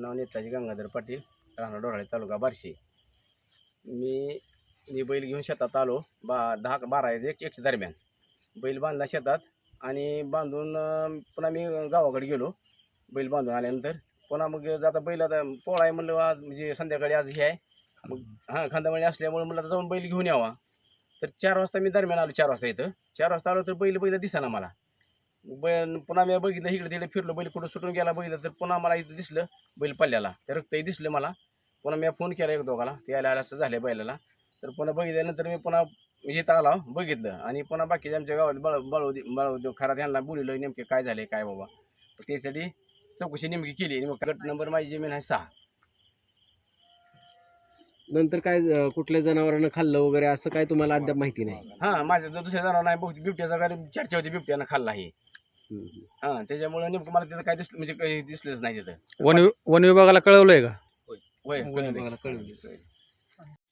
माझं नाव नेताजी गंगाधर पाटील राहणार डोराळे तालुका बार्शी. मी मी बैल घेऊन शेतात आलो बा दहा बारा एक एकच्या दरम्यान. बैल बांधला शेतात आणि बांधून पुन्हा मी गावाकडे गेलो. बैल बांधून आल्यानंतर पुन्हा मग जाता बैल आता पोळा आहे म्हणलं आज म्हणजे संध्याकाळी आज हे आहे. मग हां खांदामळी असल्यामुळे म्हणलं जाऊन बैल घेऊन यावा. तर चार वाजता मी दरम्यान आलो चार वाजता इथं. चार वाजता आलो तर बैल बैल दिसाना मला. बैल पुन्हा मी बघितलं इकडे तिकडे फिरलो बैल कुठं सुटून गेला बघितलं तर पुन्हा मला इथं दिसलं बैल पल्ल्याला ते रक्तही दिसलं मला. पुन्हा मी फोन केला एक दोघाला ते आल्या आल्या असं झालं बैलाला. तर पुन्हा बघितल्यानंतर मी पुन्हा इथं आला बघितलं. आणि पुन्हा बाकीच्या आमच्या गावात बळ बळवदी बळवदेव खरा त्यांना बोललं नेमके काय झाले काय बाबा. तर त्यासाठी चौकशी नेमकी केली. मग गट नंबर माझी जमीन आहे सहा. नंतर काय अं, कुठल्या जनावरांना खाल्लं वगैरे असं काय तुम्हाला अद्याप माहिती नाही? हां माझ्या दुसऱ्या जणांना नाही बहुतेक बिबट्याचा काय चर्चा होती बिबट्यानं खाल्ला हे हम्म. हां त्याच्यामुळे नेमकं मला तिथं काय दिसलं म्हणजे काही दिसलंच नाही तिथं. वन वन विभागाला कळवलंय का.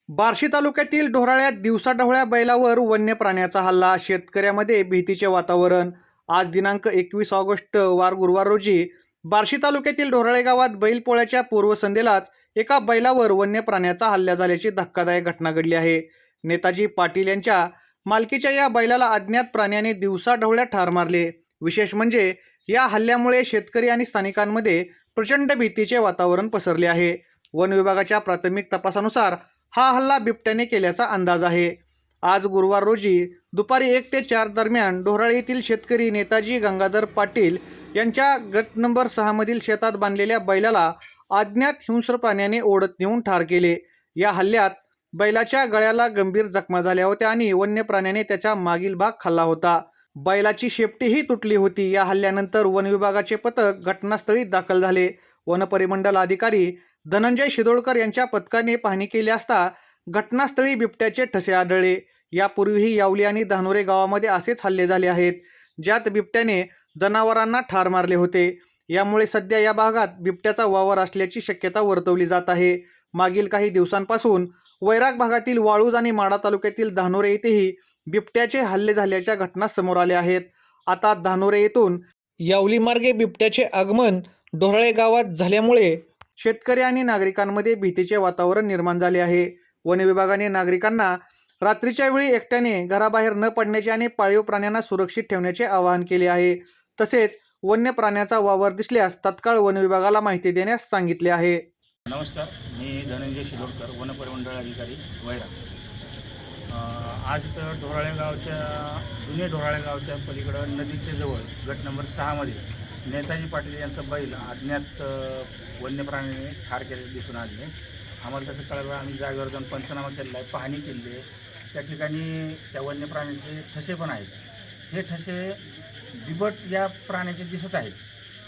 बार्शी तालुक्यातील ढोराळ्यात दिवसाढवळ्या बैलावर वन्य प्राण्याचा हल्ला शेतकऱ्यामध्ये भीतीचे वातावरण. आज दिनांक एकवीस ऑगस्ट वार गुरुवार रोजी बार्शी तालुक्यातील ढोराळे गावात बैलपोळ्याच्या पूर्वसंध्येलाच एका बैलावर वन्य प्राण्याचा हल्ला झाल्याची धक्कादायक घटना घडली आहे. नेताजी पाटील यांच्या मालकीच्या या बैलाला अज्ञात प्राण्याने दिवसाढवळ्या ठार मारले. विशेष म्हणजे या हल्ल्यामुळे शेतकरी आणि स्थानिकांमध्ये प्रचंड भीतीचे वातावरण पसरले आहे. वन विभागाच्या प्राथमिक तपासानुसार हा हल्ला बिबट्याने केल्याचा अंदाज आहे. आज गुरुवार रोजी दुपारी एक ते चार दरम्यान ढोराळे येथील शेतकरी नेताजी गंगाधर पाटील यांच्या गट नंबर सहामधील शेतात बांधलेल्या बैलाला अज्ञात हिंस्र प्राण्याने ओढत नेऊन ठार केले. या हल्ल्यात बैलाच्या गळ्याला गंभीर जखमा झाल्या होत्या आणि वन्य प्राण्याने त्याचा मागील भाग खाल्ला होता. बैलाची शेपटीही तुटली होती. या हल्ल्यानंतर वन विभागाचे पथक घटनास्थळी दाखल झाले. वन परिमंडल अधिकारी धनंजय शिदोळकर यांच्या पथकाने पाहणी केली असता घटनास्थळी बिबट्याचे ठसे आढळले. यापूर्वीही यावली आणि धानोरे गावामध्ये असेच हल्ले झाले आहेत. ज्यात बिबट्याने जनावरांना ठार मारले होते. यामुळे सध्या या भागात बिबट्याचा वावर असल्याची शक्यता वर्तवली जात आहे. मागील काही दिवसांपासून वैराग भागातील वाळूज आणि माडा तालुक्यातील धानोरे येथेही बिबट्याचे हल्ले झाल्याच्या घटना समोर आल्या आहेत. आता धानोरे येथून यावलीमार्गे बिबट्याचे आगमन ढोराळे गावात झाल्यामुळे शेतकरी आणि नागरिकांमध्ये भीतीचे वातावरण निर्माण झाले आहे. वन विभागाने नागरिकांना रात्रीच्या वेळी एकट्याने घराबाहेर न पडण्याचे आणि पाळीव प्राण्यांना सुरक्षित ठेवण्याचे आवाहन केले आहे. तसेच वन्य प्राण्याचा वावर दिसल्यास तत्काळ वन विभागाला माहिती देण्यास सांगितले आहे. नमस्कार मी धनंजय शिरोडकर वनपरिमंडळ अधिकारी वैरा आज तर ढोराळे गावच्या जुने ढोराळे गावच्या पलीकडं नदीच्या जवळ गट नंबर सहामध्ये नेताजी पाटील यांचं बैल अज्ञात वन्य प्राण्याने ठार केलेले दिसून आले. आम्हाला तसं कळलं आम्ही जागेवर जाऊन पंचनामा केलेला आहे पाहणी केली आहे. त्या ठिकाणी त्या वन्य प्राण्यांचे ठसे पण आहेत. हे ठसे बिबट या प्राण्याचे दिसत आहेत.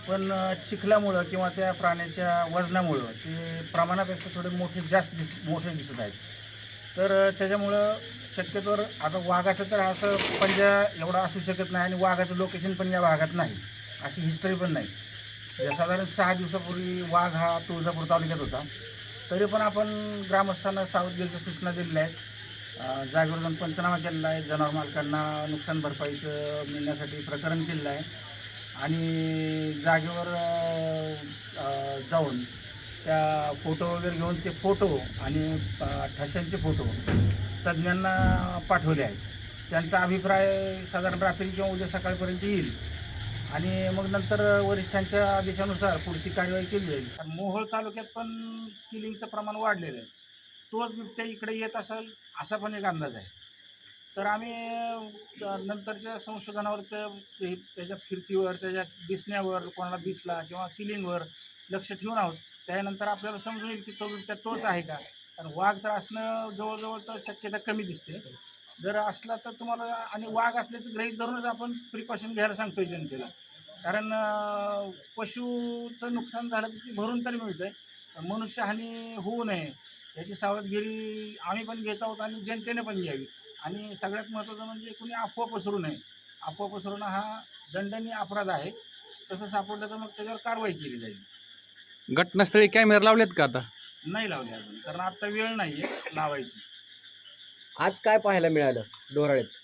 पण चिखलामुळं किंवा त्या प्राण्याच्या वजनामुळं ते प्रमाणापेक्षा थोडे मोठे जास्त दिस मोठे दिसत आहेत. तर त्याच्यामुळं शक्यतोवर आता वाघाचं तर असं पंजा एवढा असू शकत नाही आणि वाघाचं लोकेशन पण या भागात नाही. अशी हिस्टरी पण नाही. साधारण सहा दिवसापूर्वी वाघ हा तुळजापूर तालुक्यात होता. तरी पण आपण ग्रामस्थांना सावधगिरीच्या सूचना दिलेल्या आहेत. जागेवर जाऊन पंचनामा केलेला आहे. जनावर मालकांना नुकसान भरपाईचं मिळण्यासाठी प्रकरण केलेलं आहे. आणि जागेवर जाऊन त्या फोटो वगैरे घेऊन ते फोटो आणि ठशांचे फोटो तज्ज्ञांना पाठवले आहेत. त्यांचा अभिप्राय साधारण रात्री किंवा उद्या सकाळपर्यंत येईल. आणि मग नंतर वरिष्ठांच्या आदेशानुसार पुढची कार्यवाही केली जाईल. मोहोळ तालुक्यात पण किलिंगचं प्रमाण वाढलेलं आहे. तोच बिबट्या इकडे येत असेल असा पण एक अंदाज आहे. तर आम्ही नंतरच्या संशोधनावर ते- त्याच्या फिरतीवर त्याच्या दिसण्यावर कोणाला दिसला किंवा किलिंगवर लक्ष ठेवून आहोत. त्यानंतर आपल्याला समजून येईल की तो बिबट्या तोच आहे का? कारण वाघ तर असणं जवळजवळ तर शक्यता कमी दिसते. जर असला तर तुम्हाला आणि वाघ असल्याचं ग्रहित धरूनच आपण प्रिकॉशन घ्यायला सांगतोय जनतेला. कारण पशुचं पशूचं नुकसान झालं तर ती भरून तरी मिळतं आहे मनुष्यहानी होऊ नये. याची सावधगिरी आम्ही पण घेत आहोत आणि जनतेने पण घ्यावी. आणि सगळ्यात महत्त्वाचं म्हणजे कोणी अफवा पसरू नये. अफवा पसरवणं हा दंडनीय अपराध आहे. तसं सापडलं तर मग त्याच्यावर कारवाई केली जाईल. घटनास्थळी कॅमेरे लावलेत का आता? नाही लावले अजून कारण आत्ता वेळ नाही आहे लावायची. आज काय पाहायला मिळालं डोराळ्यात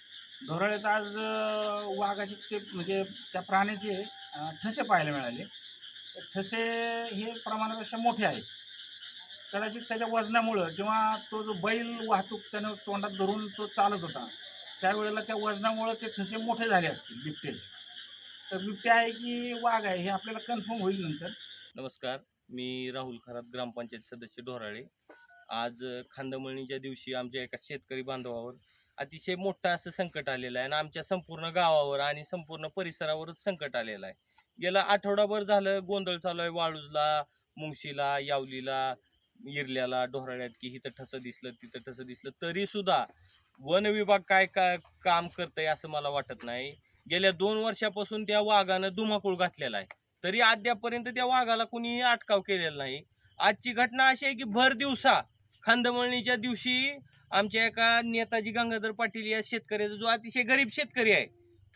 ढोराळ्यात आज अं, वाघाचे ते म्हणजे त्या प्राण्याचे अं, ठसे पाहायला मिळाले. ठसे हे प्रमाणापेक्षा मोठे आहेत. कदाचित त्याच्या वजनामुळं किंवा तो जो बैल वाहतूक त्यानं तोंडात धरून तो चालत होता त्यावेळेला त्या वजनामुळं ते ठसे मोठे झाले असतील बिबटेचे तर बिबटे आहे की वाघ आहे हे आपल्याला कन्फर्म होईल नंतर. नमस्कार. मी राहुल खरात ग्रामपंचायत सदस्य ढोराळे. आज खांदमळणीच्या दिवशी आमच्या एका शेतकरी बांधवावर अतिशय मोठं असं संकट आलेलं आहे आणि आमच्या संपूर्ण गावावर आणि संपूर्ण परिसरावरच संकट आलेलं आहे. गेला आठवडाभर झालं गोंधळ चालू आहे वाळूजला मुंगशीला यावलीला इरल्याला ढोराळ्यात की इथं ठसं दिसलं तिथं ठसं दिसलं. तरी सुद्धा वन विभाग काय काय काम करतंय असं मला वाटत नाही. गेल्या दोन वर्षापासून त्या वाघानं धुमाकूळ घातलेला आहे. तरी अद्यापर्यंत त्या वाघाला कुणीही अटकाव केलेला नाही. आजची घटना अशी आहे की भर दिवसा खांदमळणीच्या दिवशी आमच्या एका नेताजी गंगाधर पाटील या शेतकऱ्याचा जो अतिशय गरीब शेतकरी आहे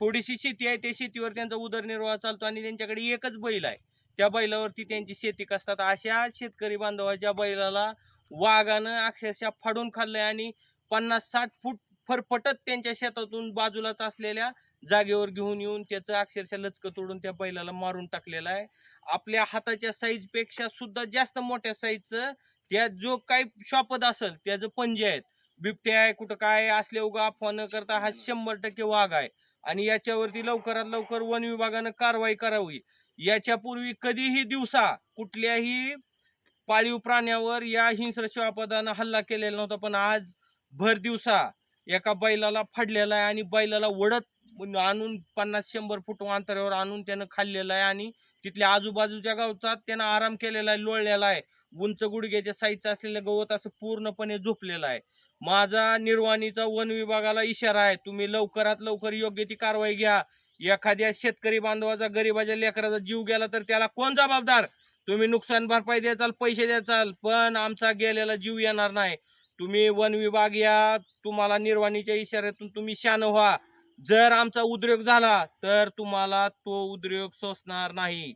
थोडीशी शेती आहे त्या शेतीवर त्यांचा उदरनिर्वाह चालतो आणि त्यांच्याकडे एकच बैल आहे. त्या बैलावरती त्यांची शेती कसतात? अशा शेतकरी बांधवाच्या बैलाला वाघानं अक्षरशः फाडून खाल्लंय आणि पन्नास साठ फूट फरफटत त्यांच्या शेतातून बाजूलाच असलेल्या जागेवर घेऊन येऊन त्याचं अक्षरशः लचकं तोडून त्या बैलाला मारून टाकलेलं आहे. आपल्या हाताच्या साईजपेक्षा सुद्धा जास्त मोठ्या साईजचं त्या जो काही शॉपद असेल त्याचं पंजे आहेत. बिबटे आहे कुठं काय असले उगा अफवा न करता हा शंभर टक्के वाघ आहे. आणि याच्यावरती लवकरात लवकर वन विभागानं कारवाई करावी. याच्यापूर्वी कधीही दिवसा कुठल्याही पाळीव प्राण्यावर या हिंस्र शिवापदानं हल्ला केलेला नव्हता पण आज भर दिवसा एका बैलाला फाडलेला आहे आणि बैलाला वडत आणून पन्नास शंभर फूट अंतरावर आणून त्यानं खाल्लेलं आहे आणि तिथल्या आजूबाजूच्या गावचा त्यानं आराम केलेला आहे लोळलेला आहे. उंच गुडघ्याच्या साईजचं असलेलं गवत असं पूर्णपणे झोपलेलं आहे. माझा निर्वाणीचा वन विभागाला इशारा आहे तुम्ही लवकरात लवकर योग्य ती कारवाई घ्या. एखाद्या शेतकरी बांधवाचा गरीबाच्या लेकराचा जीव गेला तर त्याला कोण जबाबदार? तुम्ही नुकसान भरपाई द्याचाल पैसे द्याचाल पण आमचा गेलेला जीव येणार नाही. तुम्ही वन विभाग या तुम्हाला निर्वाणीच्या इशाऱ्यातून तुम्ही शान व्हा. जर आमचा उद्योग झाला तर तुम्हाला तो उद्योग सोसणार नाही.